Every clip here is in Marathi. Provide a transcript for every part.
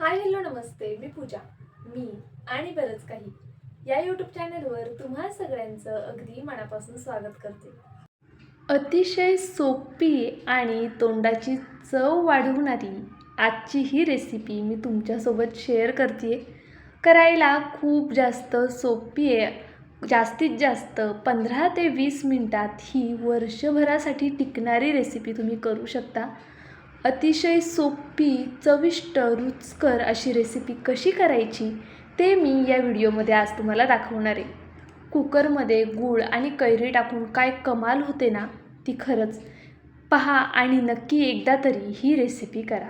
हाय हॅलो नमस्ते. मी पूजा. मी आणि बरंच काही. या यूट्यूब चॅनलवर तुम्हा सगळ्यांचं अगदी मनापासून स्वागत करते. अतिशय सोपी आणि तोंडाची चव वाढवणारी आजची ही रेसिपी मी तुमच्यासोबत शेअर करते करायला खूप जास्त सोपी आहे. जास्तीत जास्त पंधरा ते वीस मिनटात ही वर्षभरासाठी टिकणारी रेसिपी तुम्ही करू शकता. अतिशय सोपी चविष्ट रुचकर अशी रेसिपी कशी करायची ते मी या व्हिडिओमध्ये आज तुम्हाला दाखवणार आहे. कुकरमध्ये गूळ आणि कैरी टाकून काय कमाल होते ना ती खरंच पहा आणि नक्की एकदा तरी ही रेसिपी करा.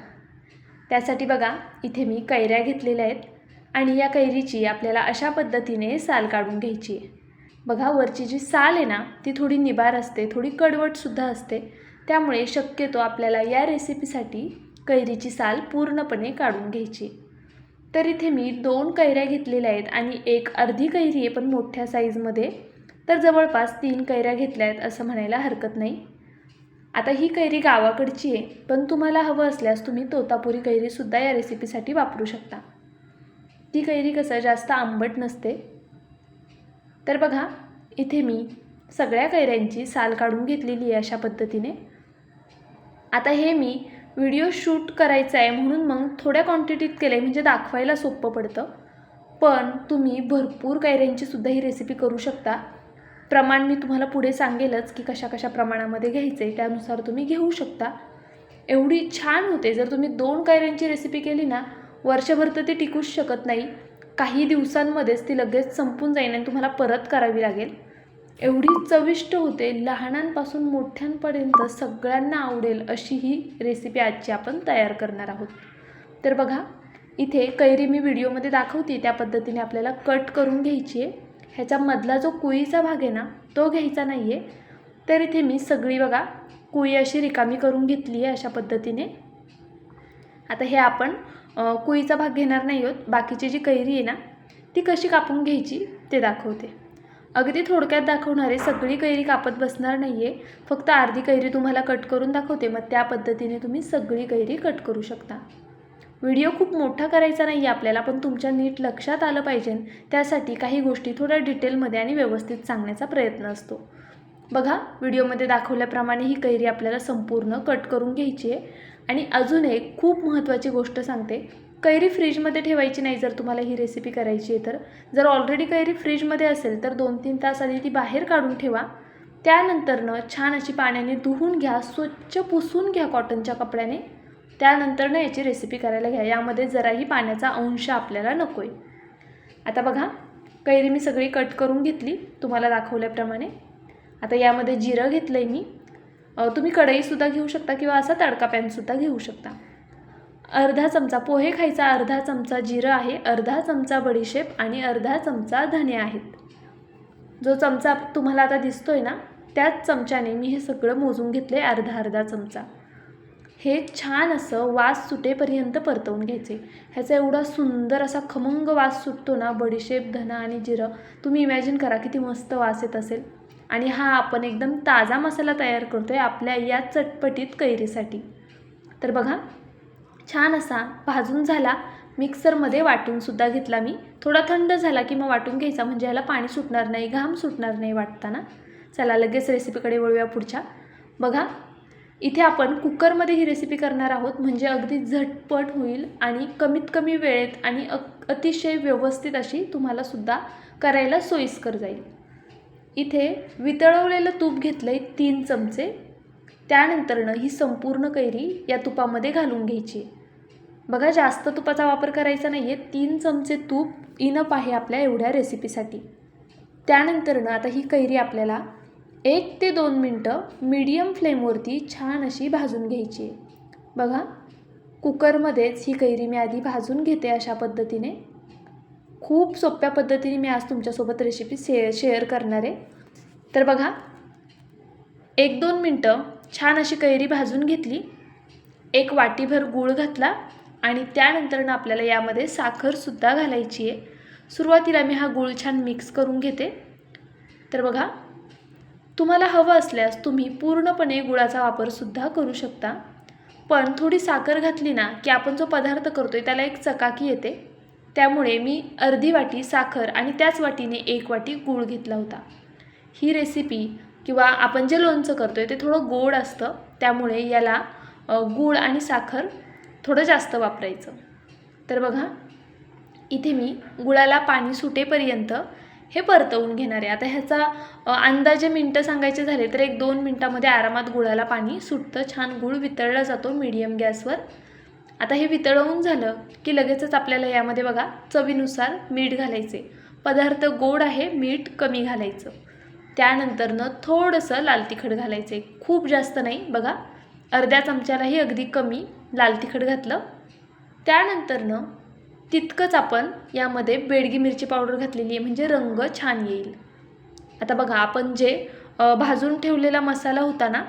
त्यासाठी बघा इथे मी कैऱ्या घेतलेल्या आहेत आणि या कैरीची आपल्याला अशा पद्धतीने साल काढून घ्यायची आहे. बघा वरची जी साल आहे ना ती थोडी निबार असते थोडी कडवटसुद्धा असते. त्यामुळे शक्यतो आपल्याला या रेसिपीसाठी कैरीची साल पूर्णपणे काढून घ्यायची. तर इथे मी दोन कैऱ्या घेतलेल्या आहेत आणि एक अर्धी कैरी आहे पण मोठ्या साईजमध्ये तर जवळपास तीन कैऱ्या घेतल्या आहेत असं म्हणायला हरकत नाही. आता ही कैरी गावाकडची आहे पण तुम्हाला हवं असल्यास तुम्ही तोतापुरी कैरीसुद्धा या रेसिपीसाठी वापरू शकता. ती कैरी कसं जास्त आंबट नसते. तर बघा इथे मी सगळ्या कैऱ्यांची साल काढून घेतलेली आहे अशा पद्धतीने. आता हे मी व्हिडिओ शूट करायचा आहे म्हणून मग थोड्या क्वांटिटीत केलं आहे म्हणजे दाखवायला सोपं पडतं. पण तुम्ही भरपूर कैऱ्यांची सुद्धा ही रेसिपी करू शकता. प्रमाण मी तुम्हाला पुढे सांगेलच की कशा कशा प्रमाणामध्ये घ्यायचं आहे त्यानुसार तुम्ही घेऊ शकता. एवढी छान होते जर तुम्ही दोन कैऱ्यांची रेसिपी केली ना वर्षभर तर ती टिकूच शकत नाही. काही दिवसांमध्येच ती लगेच संपून जाईल आणि तुम्हाला परत करावी लागेल. एवढी चविष्ट होते लहानांपासून मोठ्यांपर्यंत सगळ्यांना आवडेल अशी ही रेसिपी आजची आपण तयार करणार आहोत. तर बघा इथे कैरी मी व्हिडिओमध्ये दाखवते त्या पद्धतीने आपल्याला कट करून घ्यायची आहे. ह्याच्यामधला जो कुळीचा भाग आहे ना तो घ्यायचा नाही आहे तर इथे मी सगळी बघा कुळी अशी रिकामी करून घेतली आहे अशा पद्धतीने. आता हे आपण कुईचा कुळीचा भाग घेणार नाही आहोत बाकीची जी कैरी आहे ना ती कशी कापून घ्यायची ते दाखवते. अगदी थोडक्यात दाखवणारे सगळी कैरी कापत बसणार नाही आहे फक्त अर्धी कैरी तुम्हाला कट करून दाखवते मग त्या पद्धतीने तुम्ही सगळी कैरी कट करू शकता. व्हिडिओ खूप मोठा करायचा नाही आहे आपल्याला पण तुमच्या नीट लक्षात आलं पाहिजे. त्यासाठी काही गोष्टी थोड्या डिटेलमध्ये आणि व्यवस्थित सांगण्याचा प्रयत्न असतो. बघा व्हिडिओमध्ये दाखवल्याप्रमाणे ही कैरी आपल्याला संपूर्ण कट करून घ्यायची आहे. आणि अजून एक खूप महत्त्वाची गोष्ट सांगते. कैरी फ्रीजमध्ये ठेवायची नाही जर तुम्हाला ही रेसिपी करायची आहे तर. जर ऑलरेडी कैरी फ्रीजमध्ये असेल तर दोन तीन तास आधी ती बाहेर काढून ठेवा. त्यानंतरनं छान अशी पाण्याने धुवून घ्या स्वच्छ पुसून घ्या कॉटनच्या कपड्याने. त्यानंतरनं याची रेसिपी करायला घ्या. यामध्ये जराही पाण्याचा अंश आपल्याला नको आहे आता बघा कैरी मी सगळी कट करून घेतली तुम्हाला दाखवल्याप्रमाणे. आता यामध्ये जिरं घेतलं आहे मी तुम्ही कढईसुद्धा घेऊ शकता किंवा असा तडका पॅनसुद्धा घेऊ शकता. अर्धा चमचा पोहे खायचा अर्धा चमचा जिरं आहे अर्धा चमचा बडीशेप आणि अर्धा चमचा धने आहेत. जो चमचा तुम्हाला आता दिसतोय ना त्याच चमच्याने मी हे सगळं मोजून घेतलं आहे अर्धा अर्धा चमचा. हे छान असं वास सुटेपर्यंत परतवून घ्यायचे. ह्याचा एवढा सुंदर असा खमंग वास सुटतो ना बडीशेप धना आणि जिरं तुम्ही इमॅजिन करा किती मस्त वास येत असेल. आणि हा आपण एकदम ताजा मसाला तयार करतो आहे आपल्या या चटपटीत कैरीसाठी. तर बघा छान असा भाजून झाला. मिक्सरमध्ये वाटूनसुद्धा घेतला मी. थोडा थंड झाला की मग वाटून घ्यायचा. म्हणजे ह्याला पाणी सुटणार नाही घाम सुटणार नाही वाटताना. चला लगेच रेसिपीकडे वळूया पुढच्या. बघा इथे आपण कुकरमध्ये ही रेसिपी करणार आहोत. म्हणजे अगदी झटपट होईल आणि कमीत कमी वेळेत आणि अ अतिशय व्यवस्थित अशी तुम्हाला सुद्धा करायला सोयीस्कर जाईल. इथे वितळवलेलं तूप घेतलं आहे तीन चमचे. त्यानंतरनं ही संपूर्ण कैरी या तुपामध्ये घालून घ्यायची. बघा जास्त तुपाचा वापर करायचा नाही. आहे तीन चमचे तूप इनप आहे आपल्या एवढ्या रेसिपीसाठी त्यानंतरनं आता ही कैरी आपल्याला एक ते दोन मिनटं मीडियम फ्लेमवरती छान अशी भाजून घ्यायची आहे. बघा कुकरमध्येच ही कैरी मी आधी भाजून घेते अशा पद्धतीने. खूप सोप्या पद्धतीने मी आज तुमच्यासोबत रेसिपी शे शेअर करणार आहे. तर बघा एक दोन मिनटं छान अशी कैरी भाजून घेतली. एक वाटीभर गूळ घातला. आणि त्यानंतरनं आपल्याला यामध्ये साखरसुद्धा घालायची आहे. सुरुवातीला मी हा गूळ छान मिक्स करून घेते. तर बघा तुम्हाला हवं असल्यास तुम्ही पूर्णपणे गुळाचा वापरसुद्धा करू शकता. पण थोडी साखर घातली ना की आपण जो पदार्थ करतो आहे त्याला एक चकाकी येते. त्यामुळे मी अर्धी वाटी साखर आणि त्याच वाटीने एक वाटी गूळ घेतला होता. ही रेसिपी किंवा आपण जे लोणचं करतो आहे ते थोडं गोड असतं. त्यामुळे याला गूळ आणि साखर थोडं जास्त वापरायचं. तर बघा इथे मी गुळाला पाणी सुटेपर्यंत हे परतवून घेणार आहे. आता ह्याचा अंदाजे मिनटं सांगायचे झाले तर एक दोन मिनटामध्ये आरामात गुळाला पाणी सुटतं. छान गुळ वितळला जातो मीडियम गॅसवर आता हे वितळवून झालं की लगेचच आपल्याला यामध्ये बघा चवीनुसार मीठ घालायचे. पदार्थ गोड आहे मीठ कमी घालायचं. त्यानंतरनं थोडंसं लाल तिखट घालायचे. खूप जास्त नाही बघा. अर्ध्या चमच्यालाही अगदी कमी लाल तिखट घातलं. त्यानंतरनं तितकंच आपण यामध्ये बेडगी मिरची पावडर घातलेली आहे म्हणजे रंग छान येईल. आता बघा आपण जे भाजून ठेवलेला मसाला होता ना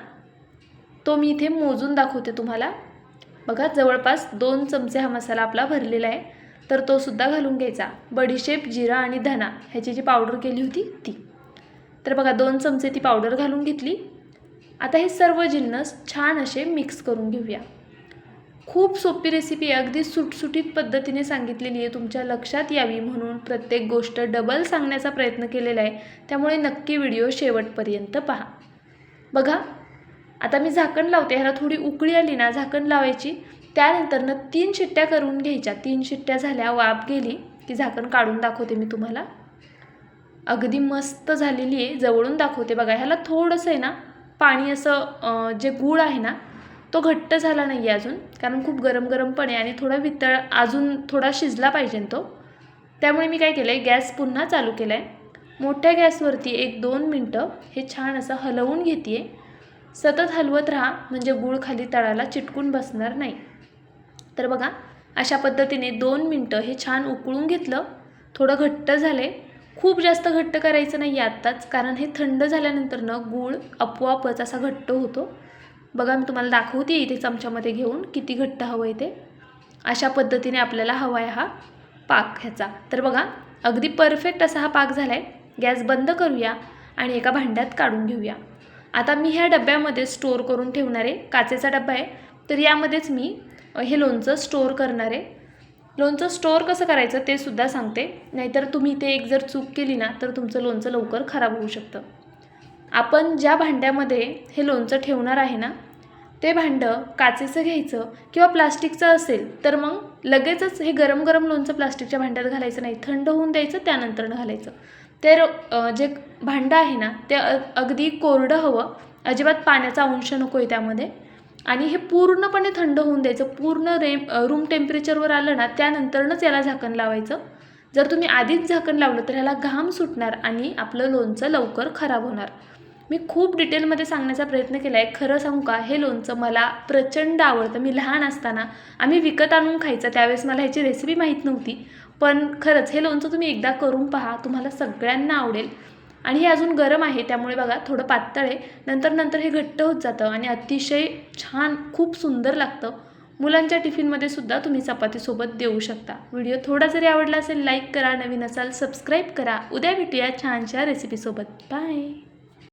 तो मी इथे मोजून दाखवते तुम्हाला. बघा जवळपास दोन चमचे हा मसाला आपला भरलेला आहे. तर तो सुद्धा घालून घ्यायचा. बडीशेप जिरा आणि धना ह्याची जी पावडर केली होती ती. तर बघा दोन चमचे ती पावडर घालून घेतली. आता हे सर्व जिन्नस छान असे मिक्स करून घेऊया. खूप सोपी रेसिपी आहे अगदी सुटसुटीत पद्धतीने सांगितलेली आहे तुमच्या लक्षात यावी म्हणून प्रत्येक गोष्ट डबल सांगण्याचा प्रयत्न केलेला आहे. त्यामुळे नक्की व्हिडिओ शेवटपर्यंत पहा. बघा आता मी झाकण लावते ह्याला थोडी उकळी आली ना झाकण लावायची. त्यानंतरनं तीन शिट्ट्या करून घ्यायच्या. तीन शिट्ट्या झाल्या वाफ गेली की झाकण काढून दाखवते मी तुम्हाला. अगदी मस्त झालेली आहे जवळून दाखवते. बघा ह्याला थोडंसं आहे ना पाणी असं जे गूळ आहे ना तो घट्ट झाला नाही आहे अजून. कारण खूप गरम गरम पण आहे आणि थोडा वितळ अजून थोडा शिजला पाहिजे तो. त्यामुळे मी काय केलं आहे गॅस पुन्हा चालू केला आहे मोठ्या गॅसवरती एक दोन मिनटं हे छान असं हलवून घेते आहे सतत हलवत राहा म्हणजे गूळ खाली तळाला चिटकून बसणार नाही. तर बघा अशा पद्धतीने दोन मिनटं हे छान उकळून घेतलं. थोडं घट्ट झाले खूप जास्त घट्ट करायचं नाही आहे आत्ताच कारण हे थंड झाल्यानंतरनं गूळ आपोआपच असा घट्ट होतो. बघा मी तुम्हाला दाखवते इथे चमच्यामध्ये घेऊन किती घट्ट हवं आहे ते. अशा पद्धतीने आपल्याला हवा आहे हा पाक ह्याचा. तर बघा अगदी परफेक्ट असा हा पाक झाला आहे गॅस बंद करूया आणि एका भांड्यात काढून घेऊया. आता मी ह्या डब्यामध्ये स्टोअर करून ठेवणार आहे. काचेचा डबा आहे. तर यामध्येच मी हे लोणचं स्टोअर करणार आहे. लोणचं स्टोअर कसं करायचं ते सुद्धा सांगते. नाहीतर तुम्ही ते एक जर चूक केली ना तर तुमचं लोणचं लवकर खराब होऊ शकतं. आपण ज्या भांड्यामध्ये हे लोणचं ठेवणार आहे ना ते भांडं काचेचं घ्यायचं किंवा प्लास्टिकचं असेल तर मग लगेचच हे गरम गरम लोणचं प्लास्टिकच्या भांड्यात घालायचं नाही. थंड होऊन द्यायचं त्यानंतर घालायचं. तर जे भांडं आहे ना ते अगदी कोरडं हवं. अजिबात पाण्याचा अंश नको आहे त्यामध्ये. आणि हे पूर्णपणे थंड होऊन द्यायचं. पूर्ण रेम रूम टेम्परेचरवर आलं ना त्यानंतरनंच याला झाकण लावायचं. जर तुम्ही आधीच झाकण लावलं तर ह्याला घाम सुटणार आणि आपलं लोणचं लवकर खराब होणार. मी खूप डिटेलमध्ये सांगण्याचा प्रयत्न केला आहे खरं सांगू का हे लोणचं मला प्रचंड आवडतं. मी लहान असताना आम्ही विकत आणून खायचं. त्यावेळेस मला ह्याची रेसिपी माहीत नव्हती. पण खरंच हे लोणचं तुम्ही एकदा करून पहा. तुम्हाला सगळ्यांना आवडेल. आणि हे अजून गरम आहे त्यामुळे बघा थोडं पातळ आहे. नंतर नंतर हे घट्ट होत जातं आणि अतिशय छान खूप सुंदर लागतं. मुलांच्या टिफिनमध्ये सुद्धा तुम्ही चपातीसोबत देऊ शकता. व्हिडिओ थोडा जरी आवडला असेल लाईक करा. नवीन असाल सबस्क्राईब करा. उद्या भेटूया छानशा रेसिपीसोबत बाय